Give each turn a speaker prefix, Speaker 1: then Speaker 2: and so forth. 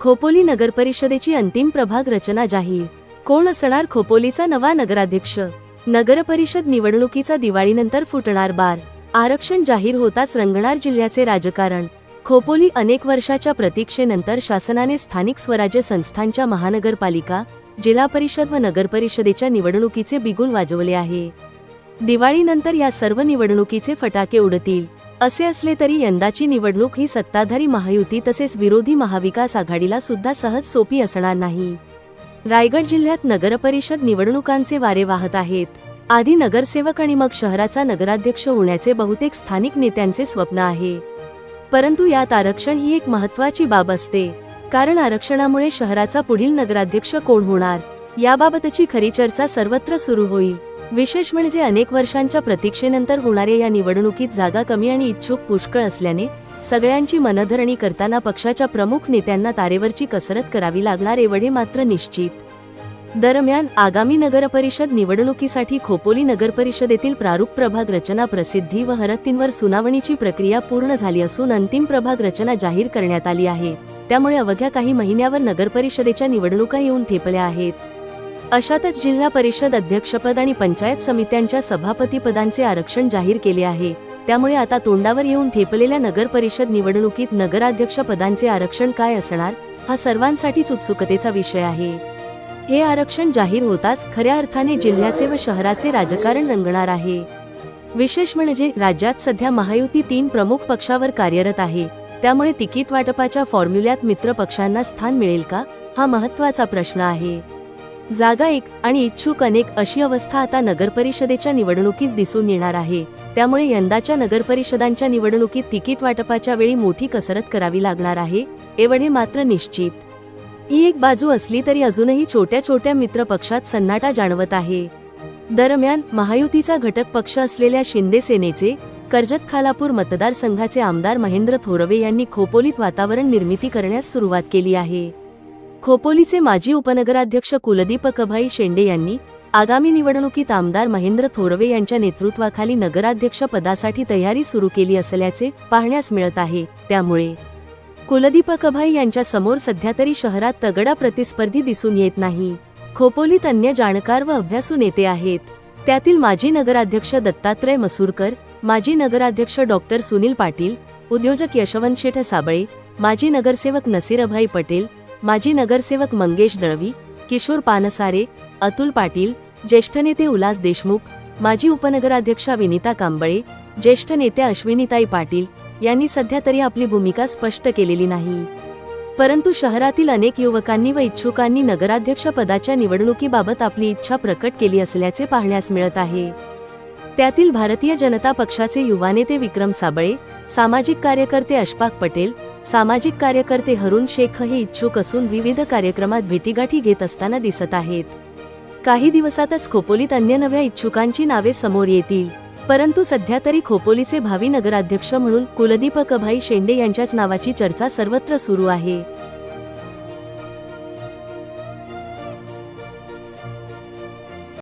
Speaker 1: खोपोली नगरपरिषदेची अंतिम प्रभाग रचना जाहीर. कोण असणार खोपोलीचा नवा नगराध्यक्ष? नगरपरिषद निवडणुकीचा दिवाळीनंतर फुटणार बार. आरक्षण जाहीर होताच रंगणार जिल्ह्याचे राजकारण. खोपोली अनेक वर्षाच्या प्रतीक्षेनंतर शासनाने स्थानिक स्वराज्य संस्थांच्या महानगरपालिका जिल्हा परिषद व नगरपरिषदेच्या निवडणुकीचे बिगुल वाजवले आहे. दिवाळीनंतर या सर्व निवडणुकीचे फटाके उडतील. असे असले तरी यंदाची निवडणूक ही सत्ताधारी महायुती तसेच विरोधी महाविकास आघाडीला सुद्धा सहज सोपी असणार नाही. रायगड जिल्ह्यात नगरपरिषद निवडणुकांचे वारे वाहत आहेत. आधी नगरसेवक आणि मग शहराचा नगराध्यक्ष होण्याचे बहुतेक स्थानिक नेत्यांचे स्वप्न आहे. परंतु यात आरक्षण ही एक महत्वाची बाब असते. कारण आरक्षणामुळे शहराचा पुढील नगराध्यक्ष कोण होणार? याबाबतची खरी चर्चा सर्वत्र सुरू होईल. विशेष म्हणजे अनेक वर्षांच्या प्रतीक्षेनंतर होणाऱ्या या निवडणुकीत जागा कमी आणि इच्छुक पुष्कळ असल्याने सगळ्यांची मनधरणी करताना पक्षाच्या प्रमुख नेत्यांना तारेवरची कसरत करावी लागणार एवढे मात्र निश्चित. दरम्यान आगामी नगरपरिषद निवडणुकीसाठी खोपोली नगरपरिषदेतील प्रारूप प्रभाग रचना प्रसिद्धी व हरकतींवर सुनावणीची प्रक्रिया पूर्ण झाली असून अंतिम प्रभाग रचना जाहीर करण्यात आली आहे. त्यामुळे अवघ्या काही महिन्यावर नगरपरिषदेच्या निवडणुका येऊन ठेपल्या आहेत. अशातच जिल्हा परिषद अध्यक्षपद आणि पंचायत समित्यांच्या सभापतीपदांचे आरक्षण जाहीर केले आहे. त्यामुळे आता तोंडावर येऊन ठेपलेल्या नगर परिषद निवडणुकीत नगराध्यक्ष पदांचे आरक्षण काय असणार हा सर्वांसाठीच उत्सुकतेचा विषय आहे. हे आरक्षण जाहीर होताच खऱ्या अर्थाने जिल्ह्याचे व शहराचे राजकारण रंगणार आहे. विशेष म्हणजे राज्यात सध्या महायुती तीन प्रमुख पक्षावर कार्यरत आहे. त्यामुळे तिकीट वाटपाच्या फॉर्म्युल्यात मित्र पक्षांना स्थान मिळेल का हा महत्त्वाचा प्रश्न आहे. जागा एक आणि इच्छुक अनेक अशी अवस्था आता नगरपरिषदेच्या निवडणुकीत दिसून येणार आहे. त्यामुळे यंदाच्या नगरपरिषदांच्या निवडणुकीत तिकीट वाटपाच्या वेळी मोठी कसरत करावी लागणार आहे एवढे मात्र निश्चित. ही एक बाजू असली तरी अजूनही छोट्या छोट्या मित्र पक्षात सन्नाटा जाणवत आहे. दरम्यान महायुतीचा घटक पक्ष असलेल्या शिंदे सेनेचे कर्जत खालापूर मतदारसंघाचे आमदार महेंद्र थोरवे यांनी खोपोलीत वातावरण निर्मिती करण्यास सुरुवात केली आहे. खोपोलीचे माजी उपनगराध्यक्ष कुलदीप कभाई शेंडे यांनी आगामी निवडणुकीत आमदार महेंद्र थोरवे यांच्या नेतृत्वाखाली नगराध्यक्ष पदासाठी तयारी सुरू केली असल्याचे पाहण्यास मिळत आहे. त्यामुळे कुलदीप कभाई यांच्या समोर सध्या तरी शहरात तगडा प्रतिस्पर्धी दिसून येत नाही. खोपोलीत अन्य जाणकार व अभ्यासू नेते आहेत. त्यातील माजी नगराध्यक्ष दत्तात्रय मसूरकर माजी नगराध्यक्ष डॉक्टर सुनील पाटील उद्योजक यशवंत शेठ साबळे माजी नगरसेवक नसीरभाई पटेल माजी नगरसेवक मंगेश दळवी किशोर पानसारे अतुल पाटील ज्येष्ठ नेते उल्हास देशमुख माजी उपनगराध्यक्षा विनिता कांबळे ज्येष्ठ नेत्या अश्विनीताई पाटील यांनी सध्या तरी आपली भूमिका स्पष्ट केलेली नाही. परंतु शहरातील अनेक युवकांनी व इच्छुकांनी नगराध्यक्ष पदाच्या निवडणुकीबाबत आपली इच्छा प्रकट केली असल्याचे पाहण्यास मिळत आहे. त्यातील भारतीय जनता पक्षाचे युवा नेते विक्रम साबळे सामाजिक कार्यकर्ते अशफाक पटेल सामाजिक कार्यकर्ते हरुण शेख हे इच्छुक असून विविध कार्यक्रमात भेटीगाठी घेत असताना दिसत आहेत. काही दिवसातच खोपोलीत अन्य नव्या इच्छुकांची नावे समोर येतील. परंतु सध्या तरी खोपोलीचे भावी नगराध्यक्ष म्हणून कुलदीप कभाई शेंडे यांच्याच नावाची चर्चा सर्वत्र सुरू आहे.